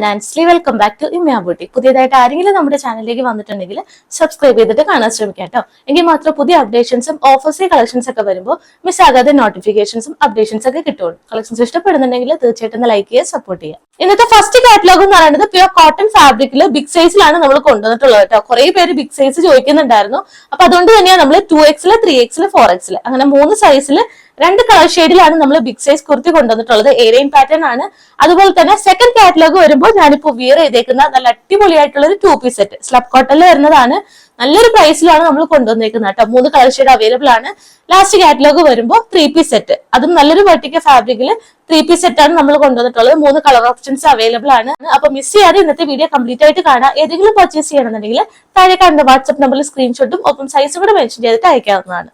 ഞാൻ ആൻസ്ലി welcome back to ഇമ്യാ beauty പുതിയതായിട്ട് ആരെങ്കിലും നമ്മുടെ ചാനലിലേക്ക് വന്നിട്ടുണ്ടെങ്കിൽ സബ്സ്ക്രൈബ് ചെയ്തിട്ട് കാണാൻ ശ്രമിക്കാം കേട്ടോ എങ്കിൽ മാത്രം പുതിയ അപ്ഡേഷൻസും ഓഫേഴ്സ് കളക്ഷൻസ് ഒക്കെ വരുമ്പോൾ മിസ് ആകാതെ നോട്ടിഫിക്കേഷൻസും അപ്ഡേഷൻസ് ഒക്കെ കിട്ടുള്ളൂ. കളക്ഷൻസ് ഇഷ്ടപ്പെടുന്നുണ്ടെങ്കിൽ തീർച്ചയായിട്ടും ലൈക്ക് ചെയ്യുക സപ്പോർട്ട് ചെയ്യുക. ഇന്നത്തെ ഫസ്റ്റ് കാറ്റലോഗ് എന്ന് പറയുന്നത് പ്യുവർ കോട്ടൺ ഫാബ്രിക്കിൽ ബിഗ് സൈസിലാണ് നമ്മൾ കൊണ്ടുവന്നിട്ടുള്ളത് കേട്ടോ കുറെ പേര് ബിഗ് സൈസ് ചോദിക്കുന്നുണ്ടായിരുന്നു. അപ്പൊ അതുകൊണ്ട് തന്നെയാണ് നമ്മൾ ടു എക്സിൽ ത്രീ എക്സിൽ ഫോർ എക്സിൽ അങ്ങനെ മൂന്ന് സൈസിൽ രണ്ട് കളർ ഷെയ്ഡിലാണ് നമ്മൾ ബിഗ് സൈസ് കുർത്തി കൊണ്ടുവന്നിട്ടുള്ളത്. ഏരിയൻ പാറ്റേൺ ആണ്. അതുപോലെ തന്നെ സെക്കൻഡ് കാറ്റലോഗ് വരുമ്പോൾ ഞാനിപ്പോ വിയർ ചെയ്തേക്കുന്ന നല്ല അടിപൊളിയായിട്ടുള്ള ഒരു ടു പീസ് സെറ്റ് സ്ലബ് കോട്ടണിൽ വരുന്നതാണ്. നല്ലൊരു പ്രൈസിലാണ് നമ്മൾ കൊണ്ടുവന്നേക്കുന്നത് കേട്ടോ. മൂന്ന് കളർ ഷെയ്ഡ് അവൈലബിൾ ആണ്. ലാസ്റ്റ് കാറ്റലോഗ് വരുമ്പോൾ ത്രീ പീസ് സെറ്റ് അതും നല്ലൊരു വെർട്ടിക്കൽ ഫാബ്രിക്കിൽ ത്രീ പീസ് സെറ്റ് ആണ് നമ്മൾ കൊണ്ടുവന്നിട്ടുള്ളത്. മൂന്ന് കളർ ഓപ്ഷൻസ് അവൈലബിൾ ആണ്. അപ്പൊ മിസ് ചെയ്യാതെ ഇന്നത്തെ വീഡിയോ കംപ്ലീറ്റ് ആയിട്ട് കാണാം. ഏതെങ്കിലും പർച്ചേസ് ചെയ്യണമെന്നുണ്ടെങ്കിൽ താഴെ കാണുന്ന വാട്സ്ആപ്പ് നമ്പറിൽ സ്ക്രീൻഷോട്ടും ഒപ്പം സൈസും കൂടെ മെൻഷൻ ചെയ്തിട്ട് അയക്കാവുന്നതാണ്.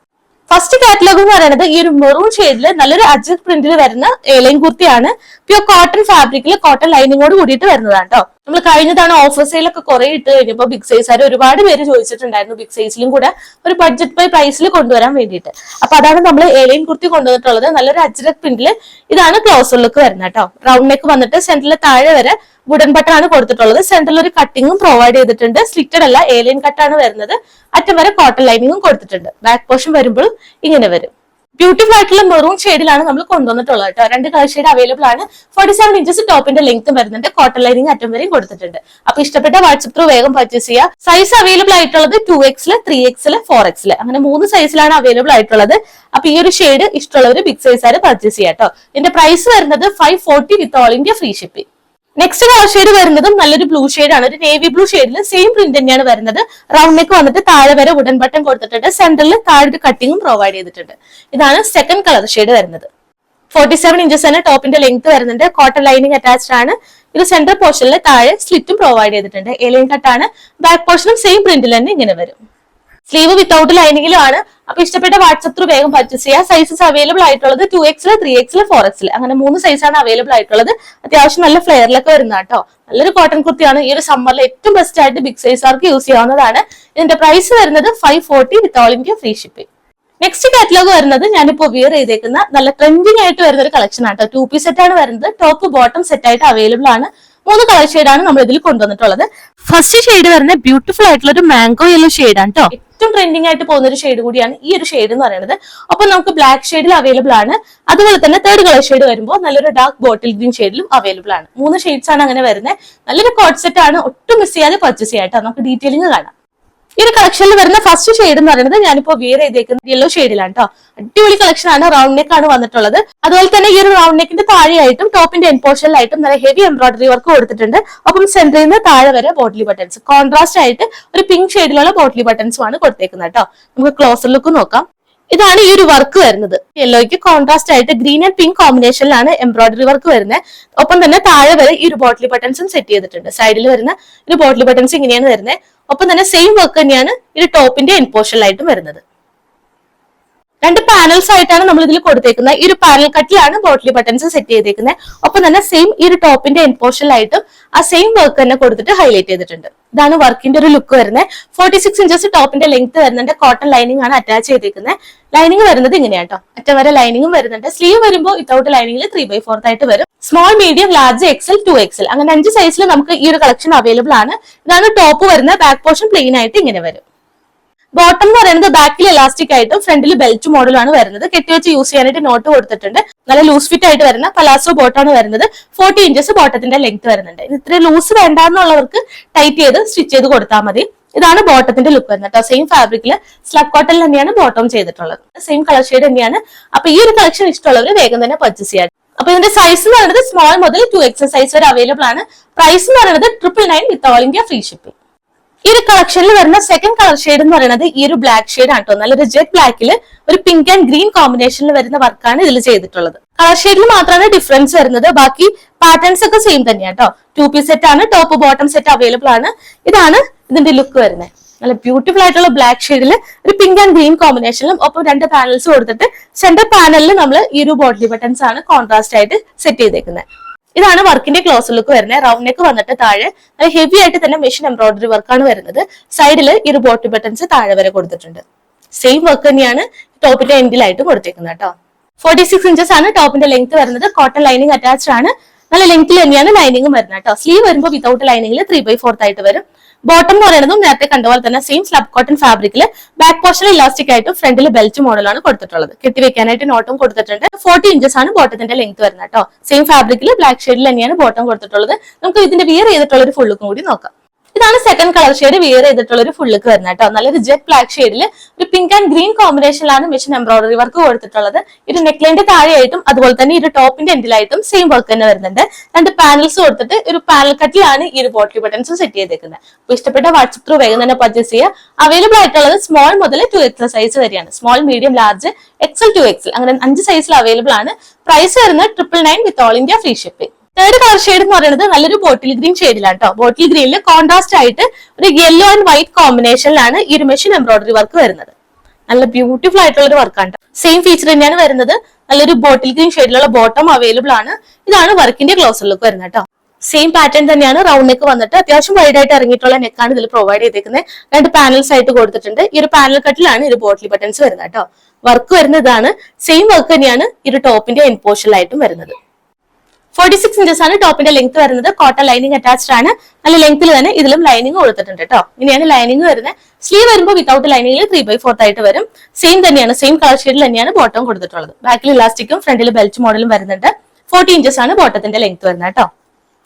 ഫസ്റ്റ് കാറ്റലോഗ് എന്ന് പറയുന്നത് ഈ ഒരു മെറൂൺ ഷെയ്ഡിൽ നല്ലൊരു അഡ്ജസ്റ്റ് പ്രിന്റിൽ വരുന്ന ഏലൈൻ കുർത്തിയാണ്. പ്യുവർ കോട്ടൺ ഫാബ്രിക്കിൽ കോട്ടൺ ലൈനിങ്ങോട് കൂടിയിട്ട് വരുന്നതാണ് കേട്ടോ നമ്മൾ കഴിഞ്ഞ തവണ ഓഫർ സെയിലൊക്കെ കുറെ ഇട്ട് കഴിഞ്ഞപ്പോൾ ബിഗ് സൈസ് ആര് ഒരുപാട് പേര് ചോദിച്ചിട്ടുണ്ടായിരുന്നു ബിഗ് സൈസിലും കൂടെ ഒരു ബഡ്ജറ്റ് ബൈ പ്രൈസിൽ കൊണ്ടുവരാൻ വേണ്ടിയിട്ട്. അപ്പൊ അതാണ് നമ്മൾ ഏലൈൻ കുർത്തി കൊണ്ടുവന്നിട്ടുള്ളത്. നല്ലൊരു അജ്രക് പ്രിന്റിൽ ഇതാണ് ക്ലോസ് ലുക്ക് വരുന്നത് കേട്ടോ. റൗണ്ട് നെക്ക് വന്നിട്ട് സെന്ററിലെ താഴെ വരെ വുഡൻ ബട്ടൺ കൊടുത്തിട്ടുള്ളത്. സെന്ററിൽ ഒരു കട്ടിങ്ങും പ്രൊവൈഡ് ചെയ്തിട്ടുണ്ട്. സ്ലിറ്റഡ് അല്ല ഏലിയൻ കട്ടാണ് വരുന്നത്. അറ്റം വരെ കോട്ടൺ ലൈനിങ്ങും കൊടുത്തിട്ടുണ്ട്. ബാക്ക് പോർഷൻ വരുമ്പോഴും ഇങ്ങനെ വരും. ബ്യൂട്ടിഫുൾ ആയിട്ടുള്ള മെറൂൺ ഷെയ്ഡിലാണ് നമ്മൾ കൊണ്ടുവന്നിട്ടുള്ളത് കേട്ടോ രണ്ട് കളർ ഷെയ്ഡ് അവൈലബിൾ ആണ്. ഫോർട്ടി സെവൻ ഇഞ്ചസ് ടോപ്പിന്റെ ലെങ്ത് വരുന്നുണ്ട്. കോട്ടൺ ലൈനിങ് അറ്റം വരെയും കൊടുത്തിട്ടുണ്ട്. അപ്പൊ ഇഷ്ടപ്പെട്ട വാട്സപ്പ് ത്രൂ വേഗം പർച്ചേസ് ചെയ്യുക സൈസ് അവൈലബിൾ ആയിട്ടുള്ളത് two XL three XL four XL അങ്ങനെ മൂന്ന് സൈസിലാണ് അവൈലബിൾ ആയിട്ടുള്ളത്. അപ്പൊ ഈ ഒരു ഷെയ്ഡ് ഇഷ്ടമുള്ളവർ ബിഗ് സൈസ് ആയിട്ട് പർച്ചേസ് ചെയ്യാം കേട്ടോ ഇതിന്റെ പ്രൈസ് വരുന്നത് five forty with all India free shipping next colour shade വരുന്നതും നല്ലൊരു ബ്ലൂ ഷെയ്ഡ് ആണ്. ഒരു നേവി ബ്ലൂ ഷെയ്ഡിൽ സെയിം പ്രിന്റ് തന്നെയാണ് വരുന്നത്. റൗണ്ട് നെക്ക് വന്നിട്ട് താഴെ വരെ വുഡൻ ബട്ടൺ കൊടുത്തിട്ടുണ്ട്. സെന്ററിൽ താഴെ ഒരു കട്ടിങ്ങും പ്രൊവൈഡ് ചെയ്തിട്ടുണ്ട്. ഇതാണ് സെക്കൻഡ് കളർ ഷെയ്ഡ് വരുന്നത്. ഫോർട്ടി സെവൻ ഇഞ്ചസ് തന്നെ ടോപ്പിന്റെ ലെങ്ത് വരുന്നുണ്ട്. കോട്ടൺ ലൈനിങ് അറ്റാച്ച്ഡ് ആണ്. ഇത് സെന്റർ പോർഷനിൽ താഴെ സ്ലിറ്റും പ്രൊവൈഡ് ചെയ്തിട്ടുണ്ട്. എലൈൻ കട്ടാണ് ബാക്ക് പോർഷനും സെയിം പ്രിന്റിൽ തന്നെ ഇങ്ങനെ വരും. സ്ലീവ് വിത്തൗട്ട് ലൈനിങ്ങിലും ആണ്. അപ്പൊ ഇഷ്ടപ്പെട്ട വാട്സപ്പ് ത്രൂ വേഗം പർച്ചേസ് ചെയ്യുക സൈസസ് അവൈലബിൾ ആയിട്ടുള്ളത് two XL three XL four XL അങ്ങനെ മൂന്ന് സൈസാണ് അവൈലബിൾ ആയിട്ടുള്ളത്. അത്യാവശ്യം നല്ല ഫ്ലെയറിലൊക്കെ വരുന്ന കേട്ടോ നല്ലൊരു കോട്ടൺ കുർത്തിയാണ്. ഈ ഒരു സമ്മറിൽ ഏറ്റവും ബെസ്റ്റ് ആയിട്ട് ബിഗ് സൈസാർക്ക് യൂസ് ചെയ്യാവുന്നതാണ്. ഇതിന്റെ പ്രൈസ് വരുന്നത് five forty with all India free shipping next catalogue വരുന്നത് ഞാനിപ്പോ വിയർ ചെയ്തേക്കുന്ന നല്ല ട്രെൻഡിങ് ആയിട്ട് വരുന്ന ഒരു കളക്ഷൻ ആണ് ടു പീസ് സെറ്റ് ആണ് വരുന്നത്. ടോപ്പ് ബോട്ടം സെറ്റ് ആയിട്ട് അവൈലബിൾ ആണ്. മൂന്ന് കളർ ഷെയ്ഡാണ് നമ്മൾ ഇതിൽ കൊണ്ടുവന്നിട്ടുള്ളത്. ഫസ്റ്റ് ഷെയ്ഡ് വരുന്ന ബ്യൂട്ടിഫുൾ ആയിട്ടുള്ള ഒരു മാംഗോ യെല്ലോ ഷെയ്ഡ് ആണ് കേട്ടോ ഏറ്റവും ട്രെൻഡിങ് ആയിട്ട് പോകുന്ന ഒരു ഷെയ്ഡ് കൂടിയാണ് ഈ ഒരു ഷെയ്ഡ് എന്ന് പറയുന്നത്. അപ്പൊ നമുക്ക് ബ്ലാക്ക് ഷെയ്ഡിൽ അവൈലബിൾ ആണ്. അതുപോലെ തന്നെ തേർഡ് കളർ ഷെയ്ഡ് വരുമ്പോൾ നല്ലൊരു ഡാർക്ക് ബോട്ടിൽ ഗ്രീൻ ഷെയ്ഡിലും അവൈലബിൾ ആണ്. മൂന്ന് ഷെയ്ഡ്സ് ആണ് അങ്ങനെ വരുന്നത്. നല്ലൊരു കോഡ് സെറ്റ് ആണ്. ഒട്ടും മിസ് ചെയ്യാതെ പർച്ചേസ് ചെയ്യാട്ടോ നമുക്ക് ഡീറ്റെയിലിംഗ് കാണാം. ഈ ഒരു കളക്ഷനിൽ വരുന്ന ഫസ്റ്റ് ഷെയ്ഡ് എന്ന് പറയുന്നത് ഞാനിപ്പോ വിയർ ചെയ്തേക്കുന്നത് യെല്ലോ ഷെയ്ഡിലാണ് കേട്ടോ അടിപൊളി കളക്ഷൻ ആണ് റൗണ്ട് നെക്ക് ആണ് വന്നിട്ടുള്ളത്. അതുപോലെ തന്നെ ഈ ഒരു റൗണ്ട് നെക്കിന്റെ താഴെയായിട്ടും ടോപ്പിന്റെ എൻപോർഷനിലായിട്ടും നല്ല ഹെവി എംബ്രോയിഡറി വർക്ക് കൊടുത്തിട്ടുണ്ട്. ഒപ്പം സെന്ററിൽ നിന്ന് താഴെ വരെ ബോട്ടിലി ബട്ടൺസ് കോൺട്രാസ്റ്റ് ആയിട്ട് ഒരു പിങ്ക് ഷെയ്ഡിലുള്ള ബോട്ടിലി ബട്ടൺസും ആണ് കൊടുത്തേക്കുന്നത് കേട്ടോ നമുക്ക് ക്ലോസർ ലുക്ക് നോക്കാം. ഇതാണ് ഈ ഒരു വർക്ക് വരുന്നത്. യെല്ലോയ്ക്ക് കോൺട്രാസ്റ്റ് ആയിട്ട് ഗ്രീൻ ആൻഡ് പിങ്ക് കോമ്പിനേഷനിലാണ് എംബ്രോയിഡറി വർക്ക് വരുന്നത് ഒപ്പം തന്നെ താഴെ വരെ ഈ ഒരു ബോട്ടിൽ ബട്ടൺസും സെറ്റ് ചെയ്തിട്ടുണ്ട്. സൈഡിൽ വരുന്ന ഒരു ബോട്ടിൽ ബട്ടൺസ് ഇങ്ങനെയാണ് വരുന്നത് ഒപ്പം തന്നെ സെയിം വർക്ക് തന്നെയാണ് ഈ ടോപ്പിന്റെ എൻപോർഷനിലായിട്ടും വരുന്നത്. രണ്ട് പാനൽസ് ആയിട്ടാണ് നമ്മൾ ഇതിൽ കൊടുത്തേക്കുന്നത് ഈ ഒരു പാനൽ കട്ടിലാണ് ബോട്ടിലി ബട്ടൺസ് സെറ്റ് ചെയ്തേക്കുന്നത് ഒപ്പം തന്നെ സെയിം ഈ ഒരു ടോപ്പിന്റെ എൻപോർഷനിലായിട്ടും ആ സെയിം വർക്ക് തന്നെ കൊടുത്തിട്ട് ഹൈലൈറ്റ് ചെയ്തിട്ടുണ്ട്. ഇതാണ് വർക്കിന്റെ ഒരു ലുക്ക് വരുന്നത് ഫോർട്ടി സിക്സ് ഇഞ്ചസ് ടോപ്പിന്റെ ലെങ്ത് വരുന്നുണ്ട്. കോട്ടൺ ലൈനിങ് ആണ് അറ്റാച്ച് ചെയ്തേക്കുന്നത് ലൈനിങ് വരുന്നത് ഇങ്ങനെയാട്ടോ അറ്റം വരെ ലൈനിങ്ങും വരുന്നുണ്ട്. സ്ലീവ് വരുമ്പോൾ വിത്തൗട്ട് ലൈനിങ്ങിൽ ത്രീ ബൈ ഫോർത്ത് ആയിട്ട് വരും. Small medium large XL two XL അങ്ങനെ അഞ്ച് സൈസിൽ നമുക്ക് ഈ ഒരു കളക്ഷൻ അവൈലബിൾ ആണ്. ഇതാണ് ടോപ്പ് വരുന്നത് ബാക്ക് പോർഷൻ പ്ലെയിൻ ആയിട്ട് ഇങ്ങനെ വരും. ബോട്ടം എന്ന് പറയുന്നത് ബാക്കിൽ ഇലാസ്റ്റിക് ആയിട്ടും ഫ്രണ്ടിൽ ബെൽറ്റ് മോഡലാണ് വരുന്നത്. കെട്ടിവെച്ച് യൂസ് ചെയ്യാനായിട്ട് നോട്ട് കൊടുത്തിട്ടുണ്ട്. നല്ല ലൂസ് ഫിറ്റ് ആയിട്ട് വരുന്ന പലാസോ ബോട്ടാണ് വരുന്നത്. ഫോർട്ടി ഇഞ്ചസ് ബോട്ടത്തിന്റെ ലെങ്ത് വരുന്നുണ്ട്. ഇത് ഇത്ര ലൂസ് വേണ്ടാന്നുള്ളവർക്ക് ടൈറ്റ് ചെയ്ത് സ്റ്റിച്ച് ചെയ്ത് കൊടുത്താൽ മതി. ഇതാണ് ബോട്ടത്തിന്റെ ലുക്ക് വരുന്നത്. കേട്ടോ സെയിം ഫാബ്രിക്കിൽ സ്ലബ് കോട്ടൺ തന്നെയാണ് ബോട്ടം ചെയ്തിട്ടുള്ളത്. സെയിം കളർ ഷെയ്ഡ് തന്നെയാണ്. അപ്പൊ ഈ ഒരു കളക്ഷൻ ഇഷ്ടമുള്ളവർ വേഗം തന്നെ പർച്ചേസ് ചെയ്യാം. അപ്പൊ ഇതിന്റെ സൈസ് എന്ന് പറയുന്നത് സ്മോൾ മുതൽ ടു എക്സൽ സൈസ് വരെ അവൈലബിൾ ആണ്. പ്രൈസ് എന്ന് പറയുന്നത് triple nine with all India free shipping ഒരു കളക്ഷനിൽ വരുന്ന സെക്കൻഡ് കളർ ഷെയ്ഡ് എന്ന് പറയുന്നത് ഈ ഒരു ബ്ലാക്ക് ഷെയ്ഡ് ആണ് കേട്ടോ നല്ലൊരു ജെറ്റ് ബ്ലാക്കിൽ ഒരു പിങ്ക് ആൻഡ് ഗ്രീൻ കോമ്പിനേഷനിൽ വരുന്ന വർക്കാണ് ഇതിൽ ചെയ്തിട്ടുള്ളത്. കളർ ഷെയ്ഡിൽ മാത്രമാണ് ഡിഫറൻസ് വരുന്നത്. ബാക്കി പാറ്റേൺസ് ഒക്കെ സെയിം തന്നെയാണ് കേട്ടോ ടു പീസ് സെറ്റ് ആണ് ടോപ്പ് ബോട്ടം സെറ്റ് അവൈലബിൾ ആണ്. ഇതാണ് ഇതിന്റെ ലുക്ക് വരുന്നത്. നല്ല ബ്യൂട്ടിഫുൾ ആയിട്ടുള്ള ബ്ലാക്ക് ഷെയ്ഡിൽ ഒരു പിങ്ക് ആൻഡ് ഗ്രീൻ കോമ്പിനേഷനിലും ഒപ്പം രണ്ട് പാനൽസ് കൊടുത്തിട്ട് സെന്റർ പാനലിൽ നമ്മൾ ഈ ഒരു ബോട്ടിലി ബട്ടൺസ് ആണ് കോൺട്രാസ്റ്റ് ആയിട്ട് സെറ്റ് ചെയ്തേക്കുന്നത് ഇതാണ് വർക്കിന്റെ ക്ലോസ് ലുക്ക് വരുന്നത്. റൗണ്ട് നെക്ക് വന്നിട്ട് താഴെ നല്ല ഹെവി ആയിട്ട് തന്നെ മെഷീൻ എംബ്രോയിഡറി വർക്കാണ് വരുന്നത്. സൈഡിൽ ഈ ഒരു ബോട്ടിൽ ബട്ടൺസ് താഴെ വരെ കൊടുത്തിട്ടുണ്ട്. സെയിം വർക്ക് തന്നെയാണ് ടോപ്പിന്റെ എൻഡിലായിട്ട് കൊടുത്തേക്കുന്നത് കേട്ടോ. ഫോർട്ടി സിക്സ് ഇഞ്ചസ് ആണ് ടോപ്പിന്റെ ലെങ്ത് വരുന്നത്. കോട്ടൺ ലൈനിങ് അറ്റാച്ച്ഡ് ആണ്. നല്ല ലെങ്ത്തിൽ തന്നെയാണ് ലൈനിങ്ങും വരുന്നത് കേട്ടോ. സ്ലീവ് വരുമ്പോൾ വിതൗട്ട് ലൈനിങ്ങിൽ ത്രീ ബൈ ഫോർത്ത് ആയിട്ട് വരും. ബോട്ടം എന്ന് പറയുന്നതും നേരത്തെ കണ്ട പോലെ തന്നെ സെയിം സ്ലബ് കോട്ടൺ ഫാബ്രിക്കിൽ ബാക്ക് പോർഷൻ ഇലാസ്റ്റിക് ആയിട്ട് ഫ്രണ്ടിൽ ബെൽറ്റ് മോഡലാണ് കൊടുത്തിട്ടുള്ളത്. കെട്ടിവെക്കാനായിട്ട് നോട്ടും കൊടുത്തിട്ടുണ്ട്. ഫോർട്ടി ഇഞ്ചസ് ആണ് ബോട്ടത്തിന്റെ ലെങ്ത് വരുന്നത് കേട്ടോ സെയിം ഫാബ്രിക്കിൽ ബ്ലാക്ക് ഷെയ്ഡിൽ തന്നെയാണ് ബോട്ടം കൊടുത്തിട്ടുള്ളത്. നമുക്ക് ഇതിന്റെ വിയർ ചെയ്തിട്ടുള്ള ഒരു ഫുള്ളും കൂടി നോക്കാം. ഇതാണ് സെക്കൻഡ് കളർ ഷെയ്ഡ് വിയർ ചെയ്തിട്ടുള്ള ഒരു ഫുള്ളുക്ക് വരുന്നത് കേട്ടോ. നല്ലൊരു ജെറ്റ് ബ്ലാക്ക് ഷെയ്ഡിൽ ഒരു പിങ്ക് ആൻഡ് ഗ്രീൻ കോമ്പിനേഷനിലാണ് മെഷീൻ എംബ്രോയിഡറി വർക്ക് കൊടുത്തിട്ടുള്ളത്. ഇത് നെക്ലൈന്റെ താഴെയായിട്ടും അതുപോലെ തന്നെ ഈ ഒരു ടോപ്പിന്റെ എൻഡിലായിട്ടും സെയിം വർക്ക് തന്നെ വരുന്നുണ്ട്. രണ്ട് പാനൽസ് കൊടുത്തിട്ട് ഒരു പാനൽ കട്ടിലാണ് ഈ ഒരു ബോട്ടിൽ ബട്ടൺസ് സെറ്റ് ചെയ്തേക്കുന്നത്. അപ്പൊ ഇഷ്ടപ്പെട്ട വാട്സപ്പ് ത്രൂ വേഗം തന്നെ പർച്ചേസ് ചെയ്യുക. അവൈലബിൾ ആയിട്ടുള്ളത് സ്മോൾ മുതൽ ടു എക്സൽ സൈസ് വരെയാണ്. Small medium large XL two XL അങ്ങനെ അഞ്ച് സൈസിൽ അവൈലബിൾ ആണ്. പ്രൈസ് വരുന്നത് triple nine with all India free shipping third colour shade എന്ന് പറയുന്നത് നല്ലൊരു ബോട്ടിൽ ഗ്രീൻ ഷെയ്ഡിലാണ് കേട്ടോ ബോട്ടിൽ ഗ്രീനിൽ കോൺട്രാസ്റ്റ് ആയിട്ട് ഒരു യെല്ലോ ആൻഡ് വൈറ്റ് കോമ്പിനേഷനിലാണ് ഈ ഒരു മെഷീൻ എംബ്രോയിഡറി വർക്ക് വരുന്നത്. നല്ല ബ്യൂട്ടിഫുൾ ആയിട്ടുള്ള ഒരു വർക്കാണ് സെയിം ഫീച്ചർ തന്നെയാണ് വരുന്നത്. നല്ലൊരു ബോട്ടിൽ ഗ്രീൻ ഷെയ്ഡിലുള്ള ബോട്ടം അവൈലബിൾ ആണ്. ഇതാണ് വർക്കിന്റെ ക്ലോസർ ലുക്ക് വരുന്നത് കേട്ടോ സെയിം പാറ്റേൺ തന്നെയാണ് റൗണ്ട് നെക്ക് വന്നിട്ട് അത്യാവശ്യം വൈഡ് ആയിട്ട് ഇറങ്ങിയിട്ടുള്ള നെക്കാണ് ഇതിൽ പ്രൊവൈഡ് ചെയ്തേക്കുന്നത് രണ്ട് പാനൽസ് ആയിട്ട് കൊടുത്തിട്ടുണ്ട്. ഈ ഒരു പാനൽ കട്ടിലാണ് ഒരു ബോട്ടിൽ ബട്ടൺസ് വരുന്നത് കേട്ടോ വർക്ക് വരുന്നതാണ് സെയിം വർക്ക് തന്നെയാണ് ഈ ഒരു ടോപ്പിന്റെ എൻപോഷനിലായിട്ടും വരുന്നത്. ഫോർട്ടി സിക്സ് ഇഞ്ചസ് ആണ് ടോപ്പിന്റെ ലെങ്ത് വരുന്നത്. കോട്ടൺ ലൈനിങ് അറ്റാച്ച്ഡ് ആണ്. നല്ല ലെങ്ത്തിൽ തന്നെ ഇതിലും ലൈനിങ് കൊടുത്തിട്ടുണ്ട് കേട്ടോ ഇങ്ങനെയാണ് ലൈനിങ് വരുന്നത്. സ്ലീവ് വരുമ്പോൾ വിതൗട്ട് ലൈനിങ്ങിൽ ത്രീ ബൈ ഫോർത്ത് ആയിട്ട് വരും. സെയിം തന്നെയാണ് സെയിം കളർ ഷെയ്ഡിൽ തന്നെയാണ് ബോട്ടം കൊടുത്തിട്ടുള്ളത്. ബാക്കിൽ ഇലാസ്റ്റിക്കും ഫ്രണ്ടിൽ ബെൽറ്റ് മോഡലും വരുന്നുണ്ട്. ഫോർട്ടി ഇഞ്ചസ് ആണ് ബോട്ടത്തിന്റെ ലെങ്ത് വരുന്നത് കേട്ടോ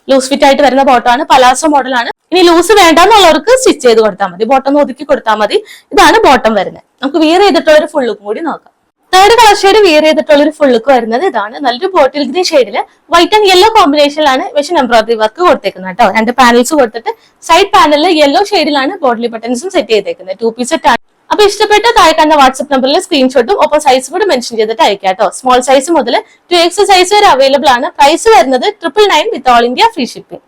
ലൂസ് ഫിറ്റ് ആയിട്ട് വരുന്ന ബോട്ടമാണ് പലാസോ മോഡലാണ് ഇനി ലൂസ് വേണ്ടെന്നുള്ളവർക്ക് സ്റ്റിച്ച് ചെയ്ത് കൊടുത്താൽ മതി. ബോട്ടം ഒതുക്കി കൊടുത്താൽ മതി. ഇതാണ് ബോട്ടം വരുന്നത്. നമുക്ക് വിയർ ചെയ്തിട്ടുള്ള ഒരു ലുക്കും കൂടി നോക്കാം. തേർഡ് കളർ വിയർ ചെയ്തിട്ടുള്ള ഒരു ഫുൾ ലുക്ക് വരുന്നത് ഇതാണ്. നല്ലൊരു ബോട്ടിൽ ഗ്രീൻ ഷെയ്ഡിൽ വൈറ്റ് ആൻഡ് യെല്ലോ കോമ്പിനേഷനിലാണ് വെഷൻ എംബ്രോയിഡറി വർക്ക് കൊടുത്തേക്കുന്നത് കേട്ടോ രണ്ട് പാനൽസ് കൊടുത്തിട്ട് സൈഡ് പാനലിൽ യെല്ലോ ഷെയ്ഡിലാണ് ബോട്ടിൽ ബട്ടൺസും സെറ്റ് ചെയ്തേക്കുന്നത്. ടു പീസ് സെറ്റ് ആണ്. അപ്പൊ ഇഷ്ടപ്പെട്ട താഴെ കണ്ട വാട്സ്ആപ്പ് നമ്പറിൽ സ്ക്രീൻഷോട്ടും ഒപ്പം സൈസ് കൂടെ മെൻഷൻ ചെയ്തിട്ട് അയക്കാം കേട്ടോ സ്മോൾ സൈസ് മുതൽ ടു എക്സ് സൈസ് വരെ അവൈലബിൾ ആണ്. പ്രൈസ് വരുന്നത് triple nine with all India free shipping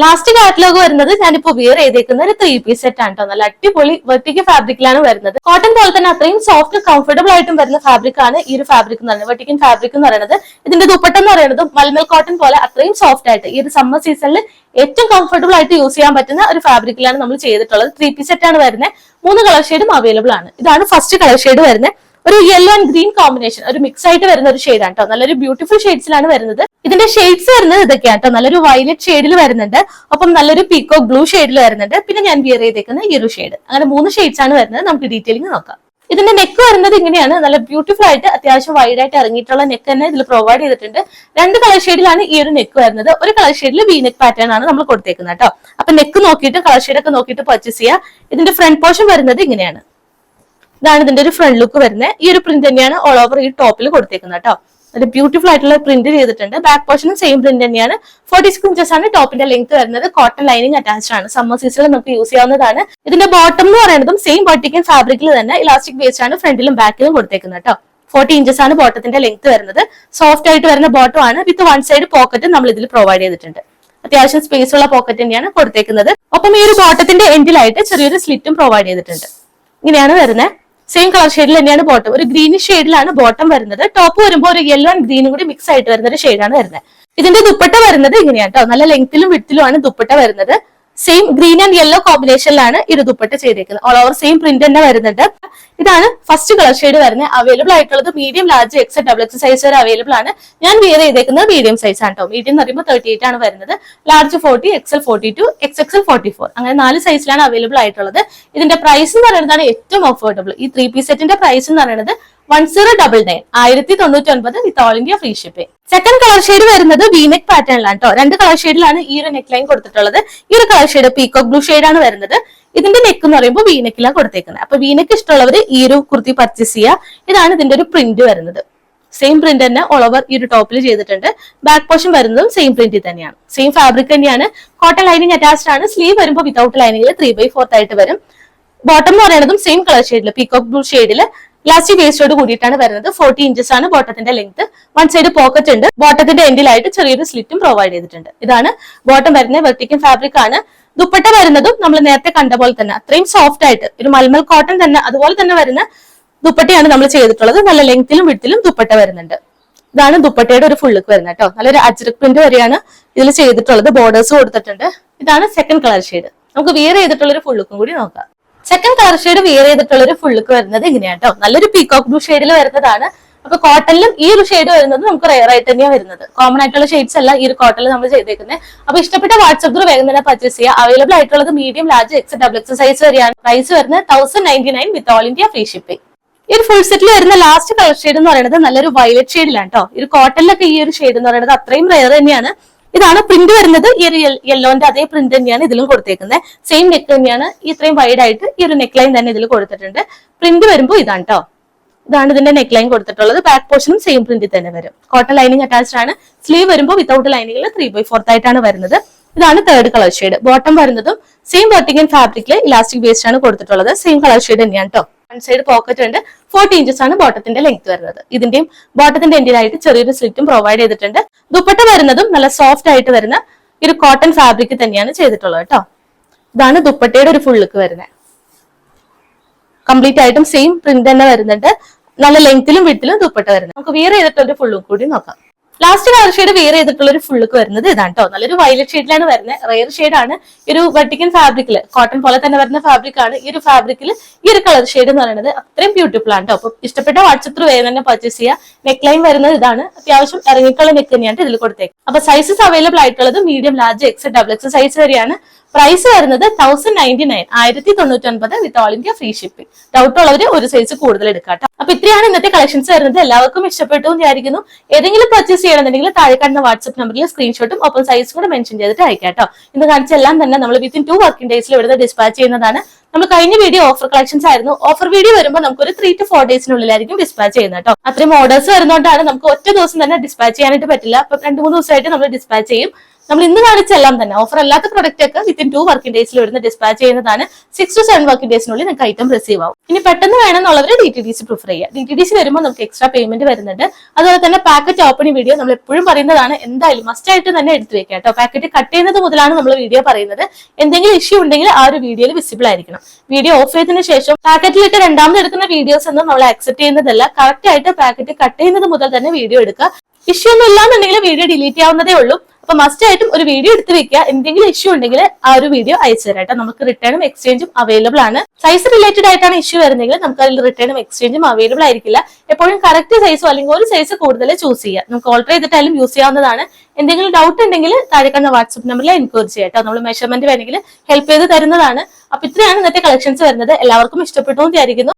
last catalogue വരുന്നത് ഞാനിപ്പോ വിയർ ചെയ്തേക്കുന്ന ഒരു ത്രീ പീസ് സെറ്റ് ആണ് കേട്ടോ നല്ല അടിപൊളി വെട്ടിക്ക് ഫാബ്രിക്കിലാണ് വരുന്നത്. കോട്ടൺ പോലെ തന്നെ അത്രയും സോഫ്റ്റ് കംഫർട്ടബിൾ ആയിട്ടും വരുന്ന ഫാബ്രിക് ആണ് ഈ ഒരു ഫാബ്രിക് എന്ന് പറയുന്നത്. വെർട്ടിക്കൻ ഫാബ്രിക് എന്ന് പറയുന്നത്. ഇതിന്റെ ദുപ്പട്ട എന്ന് പറയുന്നത് മൽമൽ കോട്ടൺ പോലെ അത്രയും സോഫ്റ്റ് ആയിട്ട് ഈ ഒരു സമ്മർ സീസണിൽ ഏറ്റവും കംഫർട്ടബിൾ ആയിട്ട് യൂസ് ചെയ്യാൻ പറ്റുന്ന ഒരു ഫാബ്രിക്കിലാണ് നമ്മൾ ചെയ്തിട്ടുള്ളത്. ത്രീ പീസ് സെറ്റ് ആണ് വരുന്നത്. മൂന്ന് കളർ ഷെയ്ഡും അവൈലബിൾ ആണ്. ഇതാണ് ഫസ്റ്റ് കളർ ഷെയ്ഡ് വരുന്നത്. ഒരു യെല്ലോ ആൻഡ് ഗ്രീൻ കോമ്പിനേഷൻ ഒരു മിക്സ് ആയിട്ട് വരുന്ന ഒരു ഷെയ്ഡാണ് കേട്ടോ നല്ലൊരു ബ്യൂട്ടിഫുൾ ഷെയ്ഡ്സിലാണ് വരുന്നത്. ഇതിന്റെ ഷെയ്ഡ്സ് വരുന്നത് ഇതൊക്കെയാണ് കേട്ടോ നല്ലൊരു വയലറ്റ് ഷെയ്ഡിൽ വരുന്നുണ്ട്. ഒപ്പം നല്ലൊരു പീക്കോ ബ്ലൂ ഷെയ്ഡിൽ വരുന്നുണ്ട്. പിന്നെ ഞാൻ വിയർ ചെയ്തേക്കുന്ന ഈ ഒരു ഷെയ്ഡ് അങ്ങനെ മൂന്ന് ഷെയ്ഡ്സ് ആണ് വരുന്നത്. നമുക്ക് ഡീറ്റെയിലിംഗ് നോക്കാം. ഇതിന്റെ നെക്ക് വരുന്നത് ഇങ്ങനെയാണ്. നല്ല ബ്യൂട്ടിഫുൾ ആയിട്ട് അത്യാവശ്യം വൈഡ് ആയിട്ട് ഇറങ്ങിയിട്ടുള്ള നെക്ക് തന്നെ ഇതിൽ പ്രൊവൈഡ് ചെയ്തിട്ടുണ്ട്. രണ്ട് കളർ ഷെയ്ഡിലാണ് ഈ ഒരു നെക്ക് വരുന്നത്. ഒരു കളർ ഷെയ്ഡിൽ വി നെക്ക് പാറ്റേൺ ആണ് നമ്മൾ കൊടുത്തേക്കുന്നത് കേട്ടോ അപ്പൊ നെക്ക് നോക്കിയിട്ട് കളർ ഷെയ്ഡ് ഒക്കെ നോക്കിയിട്ട് പർച്ചേസ് ചെയ്യുക ഇതിന്റെ ഫ്രണ്ട് പോർഷൻ വരുന്നത് ഇങ്ങനെയാണ്. ഇതാണ് ഇതിന്റെ ഒരു ഫ്രണ്ട് ലുക്ക് വരുന്നത് ഈ ഒരു പ്രിന്റ് തന്നെയാണ് ഓൾ ഓവർ ഈ ടോപ്പിൽ കൊടുത്തേക്കുന്നത് കേട്ടോ. ഒരു ബ്യൂട്ടിഫുൾ ആയിട്ടുള്ള പ്രിന്റ് ചെയ്തിട്ടുണ്ട്. ബാക്ക് പോർഷനും സെയിം പ്രിന്റ് തന്നെയാണ്. ഫോർട്ടി സിക്സ് ഇഞ്ചസ് ആണ് ടോപ്പിന്റെ ലെങ്ത് വരുന്നത്. കോട്ടൺ ലൈനിങ് അറ്റാച്ച്ഡ് ആണ്. സമ്മർ സീസണിൽ നമുക്ക് യൂസ് ചെയ്യാവുന്നതാണ്. ഇതിന്റെ ബോട്ടം എന്ന് പറയുന്നതും സെയിം ബോട്ടിക്കൻ ഫാബ്രിക്കിൽ തന്നെ ഇലാസ്റ്റിക് ബേസ്ഡ് ആണ് ഫ്രണ്ടിലും ബാക്കിലും കൊടുത്തേക്കുന്നത് കേട്ടോ. ഫോർട്ടി ഇഞ്ചസ് ആണ് ബോട്ടത്തിന്റെ ലെങ്ത് വരുന്നത്. സോഫ്റ്റ് ആയിട്ട് വരുന്ന ബോട്ടം ആണ്. വിത്ത് വൺ സൈഡ് പോക്കറ്റ് നമ്മൾ ഇതിൽ പ്രൊവൈഡ് ചെയ്തിട്ടുണ്ട്. അത്യാവശ്യം സ്പേസ് ഉള്ള പോക്കറ്റ് തന്നെയാണ് കൊടുത്തേക്കുന്നത്. ഒപ്പം ഈ ഒരു ബോട്ടത്തിന്റെ എൻഡിലായിട്ട് ചെറിയൊരു സ്ലിറ്റും പ്രൊവൈഡ് ചെയ്തിട്ടുണ്ട്. ഇങ്ങനെയാണ് വരുന്നത് സെയിം കളർ ഷെയ്ഡിൽ തന്നെയാണ് ബോട്ടം ഒരു ഗ്രീനിഷ് ഷെയ്ഡിലാണ് ബോട്ടം വരുന്നത്. ടോപ്പ് വരുമ്പോൾ ഒരു യെല്ലോ ആൻഡ് ഗ്രീനും കൂടി മിക്സ് ആയിട്ട് വരുന്ന ഒരു ഷെയ്ഡാണ് വരുന്നത്. ഇതിന്റെ ദുപ്പട്ട വരുന്നത് ഇങ്ങനെയാണ് കേട്ടോ നല്ല ലെങ്ത്തിലും വിട്ടിലുമാണ് ദുപ്പട്ട വരുന്നത്. സെയിം ഗ്രീൻ ആൻഡ് യെല്ലോ കോമ്പിനേഷനിലാണ് ഇത് ദുപ്പട്ട ചെയ്തേക്കുന്നത്. ഓൾ ഓവർ സെയിം പ്രിന്റ് തന്നെ വരുന്നുണ്ട്. ഇതാണ് ഫസ്റ്റ് കളർ ഷെയ്ഡ് വരുന്നത്. അവൈലബിൾ ആയിട്ടുള്ളത് medium large X double X size വരെ അവൈലബിൾ ആണ്. ഞാൻ വിയർ ചെയ്തേക്കുന്നത് മീഡിയം സൈസ് ആണ് കേട്ടോ മീഡിയം എന്ന് പറയുമ്പോൾ തേർട്ടി എയ്റ്റ് ആണ് വരുന്നത്. Large forty X L forty two X X L forty four അങ്ങനെ നാല് സൈസിലാണ് അവൈലബിൾ ആയിട്ടുള്ളത്. ഇതിന്റെ പ്രൈസ് എന്ന് പറയുന്നതാണ് ഏറ്റവും അഫോർഡബിൾ ഈ ത്രീ പീസ് സെറ്റിന്റെ പ്രൈസ് എന്ന് പറയുന്നത് വൺ സീറോ ഡബിൾ നയൻ ആയിരത്തി തൊണ്ണൂറ്റി ഒൻപത് with all India free shipping. Second colour shade വരുന്നത് വീനെക് പാറ്റേണിലാണ് കേട്ടോ രണ്ട് കളർ ഷെയ്ഡിലാണ് ഈ ഒരു നെക്ക് ലൈൻ കൊടുത്തിട്ടുള്ളത്. ഈ ഒരു കളർ ഷെയ്ഡ് പീക്കോക്ക് ബ്ലൂ ആണ് വരുന്നത്. ഇതിന്റെ നെക്ക് എന്ന് പറയുമ്പോൾ വീനെക്കിലാണ് കൊടുത്തേക്കുന്നത്. അപ്പൊ വീനെക്ക് ഇഷ്ടമുള്ളവർ ഈ ഒരു കുർത്തി പർച്ചേസ് ചെയ്യുക ഇതാണ് ഇതിന്റെ ഒരു പ്രിന്റ് വരുന്നത്. സെയിം പ്രിന്റ് തന്നെ ഓൾ ഓവർ ഈ ഒരു ടോപ്പിൽ ചെയ്തിട്ടുണ്ട്. ബാക്ക് പോർഷൻ വരുന്നതും സെയിം പ്രിന്റിൽ തന്നെയാണ്. സെയിം ഫാബ്രിക് തന്നെയാണ്. കോട്ടൺ ലൈനിങ് അറ്റാച്ച്ഡ് ആണ്. സ്ലീവ് വരുമ്പോൾ വിതൗട്ട് ലൈനിങ്ങിൽ ത്രീ ബൈ ഫോർത്ത് ആയിട്ട് വരും. ബോട്ടം എന്ന് പറയുന്നതും സെയിം കളർ ഷെയ്ഡിൽ പീക്കോക്ക് ബ്ലൂ ഷെയ്ഡിൽ ലാസ്റ്റ് വേസ്റ്റോട് കൂടിയിട്ടാണ് വരുന്നത്. ഫോർട്ടി ഇഞ്ചസ് ആണ് ബോട്ടത്തിന്റെ ലെങ്ത് വൺ സൈഡ് പോക്കറ്റ് ഉണ്ട്. ബോട്ടത്തിന്റെ എൻഡിലായിട്ട് ചെറിയൊരു സ്ലിറ്റും പ്രൊവൈഡ് ചെയ്തിട്ടുണ്ട്. ഇതാണ് ബോട്ടം വരുന്ന വെർട്ടിക്കൻ ഫാബ്രിക് ആണ്. ദുപ്പട്ട വരുന്നതും നമ്മൾ നേരത്തെ കണ്ട പോലെ തന്നെ അത്രയും സോഫ്റ്റ് ആയിട്ട് ഒരു മൽമൽ കോട്ടൺ തന്നെ അതുപോലെ തന്നെ വരുന്ന ദുപ്പട്ടയാണ് നമ്മൾ ചെയ്തിട്ടുള്ളത്. നല്ല ലെങ്ത്തിലും വിട്ടിലും ദുപ്പട്ട വരുന്നുണ്ട്. ഇതാണ് ദുപ്പട്ടയുടെ ഒരു ഫുൾ ലുക്ക് വരുന്നത് കേട്ടോ. നല്ലൊരു അജ്രക് പ്രിന്റ് വരെയാണ് ഇതിൽ ചെയ്തിട്ടുള്ളത്. ബോർഡേഴ്സ് കൊടുത്തിട്ടുണ്ട്. ഇതാണ് സെക്കൻഡ് കളർ ഷെയ്ഡ് നമുക്ക് വിയർ ചെയ്തിട്ടുള്ള ഒരു ഫുള്ളുക്കും കൂടി നോക്കാം. സെക്കൻഡ് കളർ ഷെയ്ഡ് വിയർ ചെയ്തിട്ടുള്ള ഒരു ഫുള്ളുക്ക് വരുന്നത് ഇങ്ങനെയാണ് കേട്ടോ നല്ലൊരു പീകോക്ക് ബ്ലൂ ഷെയ്ഡിൽ വരുന്നതാണ്. അപ്പൊ കോട്ടണിലും ഈ ഒരു ഷെയ്ഡ് വരുന്നത് നമുക്ക് റെയർ ആയിട്ട് തന്നെയാണ് വരുന്നത്. കോമൺ ആയിട്ടുള്ള ഷെയ്ഡ്സ് അല്ല ഈ ഒരു കോട്ടണിൽ നമ്മൾ ചെയ്തേക്കുന്നത് അപ്പൊ ഇഷ്ടപ്പെട്ട വാട്സ്ആപ്പ് ത്രൂ വേഗം തന്നെ പർച്ചേസ് ചെയ്യുക അവൈലബിൾ ആയിട്ടുള്ളത് medium large X double X size വരെയാണ്. പ്രൈസ് വരുന്നത് thousand ninety nine with all India free shipping ഈ ഒരു ഫുൾ സെറ്റിൽ വരുന്ന ലാസ്റ്റ് കളർ ഷെയ്ഡ് എന്ന് പറയുന്നത് നല്ലൊരു വയലറ്റ് ഷെയ്ഡിലാണ് കേട്ടോ ഒരു കോട്ടണിലൊക്കെ ഈ ഒരു ഷെയ്ഡ് എന്ന് പറയുന്നത് അത്രയും റെയർ തന്നെയാണ്. ഇതാണ് പ്രിന്റ് വരുന്നത്. ഈ ഒരു യെല്ലോന്റെ അതേ പ്രിന്റ് തന്നെയാണ് ഇതിലും കൊടുത്തേക്കുന്നത് സെയിം നെക്ക് തന്നെയാണ് ഇത്രയും വൈഡ് ആയിട്ട് ഈ ഒരു നെക്ക് ലൈൻ തന്നെ ഇതിൽ കൊടുത്തിട്ടുണ്ട്. പ്രിന്റ് വരുമ്പോൾ ഇതാണ് കേട്ടോ ഇതാണ് ഇതിന്റെ നെക്ക് ലൈൻ കൊടുത്തിട്ടുള്ളത് ബാക്ക് പോർഷനും സെയിം പ്രിന്റിൽ തന്നെ വരും. കോട്ടൺ ലൈനിങ് അറ്റാച്ച്ഡ് ആണ്. സ്ലീവ് വരുമ്പോൾ വിത്തൗട്ട് ലൈനിങ്ങിൽ ത്രീ ബൈ ഫോർത്ത് ആയിട്ടാണ് വരുന്നത്. ഇതാണ് തേർഡ് കളർ ഷെയ്ഡ് ബോട്ടം വരുന്നതും സെയിം വെർട്ടിക്കൻ ഫാബ്രിക്കിൽ ഇലാസ്റ്റിക് ബേസ്ഡ് ആണ് കൊടുത്തിട്ടുള്ളത്. സെയിം കളർ ഷെയ്ഡ് തന്നെയാണ് കേട്ടോ വൺ സൈഡ് പോക്കറ്റ് ഉണ്ട്. ഫോർട്ടി ഇഞ്ചസ് ആണ് ബോട്ടത്തിന്റെ ലെങ്ത് വരുന്നത്. ഇതിന്റെയും ബോട്ടത്തിന്റെ എൻഡിലായിട്ട് ചെറിയൊരു സ്ലിറ്റും പ്രൊവൈഡ് ചെയ്തിട്ടുണ്ട്. ദുപ്പട്ട വരുന്നതും നല്ല സോഫ്റ്റ് ആയിട്ട് വരുന്ന ഒരു കോട്ടൺ ഫാബ്രിക് തന്നെയാണ് ചെയ്തിട്ടുള്ളത് കേട്ടോ. ഇതാണ് ദുപ്പട്ടയുടെ ഒരു ഫുള്ളുക്ക് വരുന്നത് കംപ്ലീറ്റ് ആയിട്ടും സെയിം പ്രിന്റ് തന്നെ വരുന്നുണ്ട്. നല്ല ലെങ്ത്തിലും വിട്ടിലും ദുപ്പട്ട വരുന്നത് നമുക്ക് വിയർ ചെയ്തിട്ടുള്ള ഫുള്ളും കൂടി നോക്കാം. ലാസ്റ്റ് കളർ ഷെയ്ഡ് വെയർ ചെയ്തിട്ടുള്ള ഒരു ഫുള്ളുക്ക് വരുന്നത് ഇതാണ് കേട്ടോ നല്ലൊരു വയലറ്റ് ഷെയ്ഡിലാണ് വരുന്നത് റയർ ഷെയ്ഡ് ആണ്. ഈ ഒരു വെട്ടിക്കൻ ഫാബ്രിക്കിൽ കോട്ടൺ പോലെ തന്നെ വരുന്ന ഫാബ്രിക് ആണ് ഈ ഒരു ഫാബ്രിക്കിൽ ഈ ഒരു കളർ ഷെയ്ഡ് എന്ന് പറയുന്നത്. അത്രയും ബ്യൂട്ടിഫുൾ ആണ് കേട്ടോ അപ്പൊ ഇഷ്ടപ്പെട്ട വാട്സപ്പ് ത്രൂ വേഗം തന്നെ പർച്ചേസ് ചെയ്യുക നെക്ക് ലൈൻ വരുന്നത് ഇതാണ്. അത്യാവശ്യം ഇറങ്ങിക്കുള്ള നെക്ക് തന്നെയാണ് ഇതിൽ കൊടുത്തേക്ക്. അപ്പൊ സൈസസ് അവൈലബിൾ ആയിട്ടുള്ളത് medium large X double X size വരെയാണ്. പ്രൈസ് വരുന്നത് തൗസൻഡ് നയന്റി നയൻ ആയിരത്തി തൊണ്ണൂറ്റി ഒൻപത് with all India free shipping doubt ഉള്ളവർ ഒരു സൈസ് കൂടുതൽ എടുക്കാം. അപ്പൊ ഇത്രയാണ് ഇന്നത്തെ കളക്ഷൻസ് വരുന്നത്. എല്ലാവർക്കും ഇഷ്ടപ്പെട്ടു വിചാരിക്കുന്നു. ഏതെങ്കിലും പർച്ചേസ് ചെയ്യണമെന്നുണ്ടെങ്കിൽ താഴെ കാണുന്ന വാട്സ്ആപ്പ് നമ്പറിൽ സ്ക്രീൻഷോട്ടും ഒപ്പം സൈസും കൂടെ മെൻഷൻ ചെയ്തിട്ട് അയക്കാം കേട്ടോ. ഇന്ന് കാണിച്ച എല്ലാം തന്നെ നമ്മൾ വിത്തിൻ ടു വർക്കിംഗ് ഡേയ്സിൽ ഇവിടുന്ന് ഡിസ്പാച്ച് ചെയ്യുന്നതാണ്. നമ്മൾ കഴിഞ്ഞ വീഡിയോ ഓഫർ കളക്ഷൻസ് ആയിരുന്നു. ഓഫർ വീഡിയോ വരുമ്പോൾ നമുക്ക് ഒരു ത്രീ ടു ഫോർ ഡേയ്സിനുള്ളിലായിരിക്കും ഡിസ്പാച്ച് ചെയ്യുന്നത് കേട്ടോ. അത്രയും ഓർഡേഴ്സ് വരുന്നതുകൊണ്ടാണ് നമുക്ക് ഒറ്റ ദിവസം തന്നെ ഡിസ്പാച്ച് ചെയ്യാനായിട്ട് പറ്റില്ല. അപ്പൊ രണ്ട് മൂന്ന് ദിവസമായിട്ട് നമ്മൾ ഡിസ്പാച്ച് ചെയ്യും. നമ്മൾ ഇന്ന് കാണിച്ചെല്ലാം തന്നെ. ഓഫർ അല്ലാത്ത പ്രൊഡക്റ്റ് ഒക്കെ വിത്തിൻ ടു വർക്കിംഗ് ഡേയ്സിൽ വരുന്ന ഡിസ്പാച്ച് ചെയ്യുന്നതാണ്. സിക്സ് ടു സെവൻ വർക്കിംഗ് ഡേയ്സിനുള്ളിൽ നിങ്ങൾക്ക് ഐറ്റം റിസീവ് ആവും. ഇനി പെട്ടെന്ന് വേണമെന്നുള്ളവർ D T D C prefer ചെയ്യുക. ഡി ടി ഡി സി വരുമ്പോൾ നമുക്ക് എക്സ്ട്രാ പേയ്മെന്റ് വരുന്നുണ്ട്. അതുപോലെ തന്നെ പാക്കറ്റ് ഓപ്പണിംഗ് വീഡിയോ നമ്മൾ എപ്പോഴും പറയുന്നതാണ്. എന്തായാലും മസ്റ്റ് ആയിട്ട് തന്നെ എടുത്തു വെക്കുക കേട്ടോ. പാക്കറ്റ് കട്ട് ചെയ്യുന്നത് മുതലാണ് നമ്മൾ വീഡിയോ പറയുന്നത്. എന്തെങ്കിലും ഇഷ്യൂ ഉണ്ടെങ്കിൽ ആ ഒരു വീഡിയോയിൽ വിസിബിൾ ആയിരിക്കണം. വീഡിയോ ഓഫ് ചെയ്തതിന് ശേഷം പാക്കറ്റിലിട്ട് രണ്ടാമത് എടുക്കുന്ന വീഡിയോസ് ഒന്നും നമ്മൾ അക്സെപ്റ്റ് ചെയ്യുന്നതല്ല. കറക്റ്റ് ആയിട്ട് പാക്കറ്റ് കട്ട് ചെയ്യുന്നത് മുതൽ തന്നെ വീഡിയോ എടുക്കുക. ഇഷ്യൂ ഒന്നും ഇല്ലാന്നുണ്ടെങ്കിൽ വീഡിയോ ഡിലീറ്റ് ചെയ്യാവുന്നതേ ഉള്ളൂ. അപ്പൊ മസ്റ്റ് ആയിട്ടും ഒരു വീഡിയോ എടുത്ത് വെക്കുക. എന്തെങ്കിലും ഇഷ്യൂ ഉണ്ടെങ്കിൽ ആ ഒരു വീഡിയോ അയച്ചു തരാം നമുക്ക് റിട്ടേണും എക്സ്ചേഞ്ചും അവൈലബിൾ ആണ്. സൈസ് റിലേറ്റഡ് ആയിട്ടാണ് ഇഷ്യൂ വരുന്നെങ്കിൽ നമുക്ക് അതിൽ റിട്ടേണും എക്സ്ചേഞ്ചും അവൈലബിൾ ആയിരിക്കില്ല. എപ്പോഴും കറക്റ്റ് സൈസോ അല്ലെങ്കിൽ ഒരു സൈസ് കൂടുതൽ ചൂസ് ചെയ്യുക. നമുക്ക് ഓൾട്ടർ ചെയ്തിട്ടായാലും യൂസ് ചെയ്യാവുന്നതാണ്. എന്തെങ്കിലും ഡൗട്ട് ഉണ്ടെങ്കിൽ താഴെ കാണുന്ന വാട്സ്ആപ്പ് നമ്പറിൽ എൻക്വയറി ചെയ്യാം നമ്മൾ മെഷർമെന്റ് വേണമെങ്കിൽ ഹെൽപ്പ് ചെയ്ത് തരുന്നതാണ്. അപ്പൊ ഇത്രയാണ് ഇന്നത്തെ കളക്ഷൻസ് വരുന്നത്. എല്ലാവർക്കും ഇഷ്ടപ്പെട്ടു വിചാരിക്കുന്നു.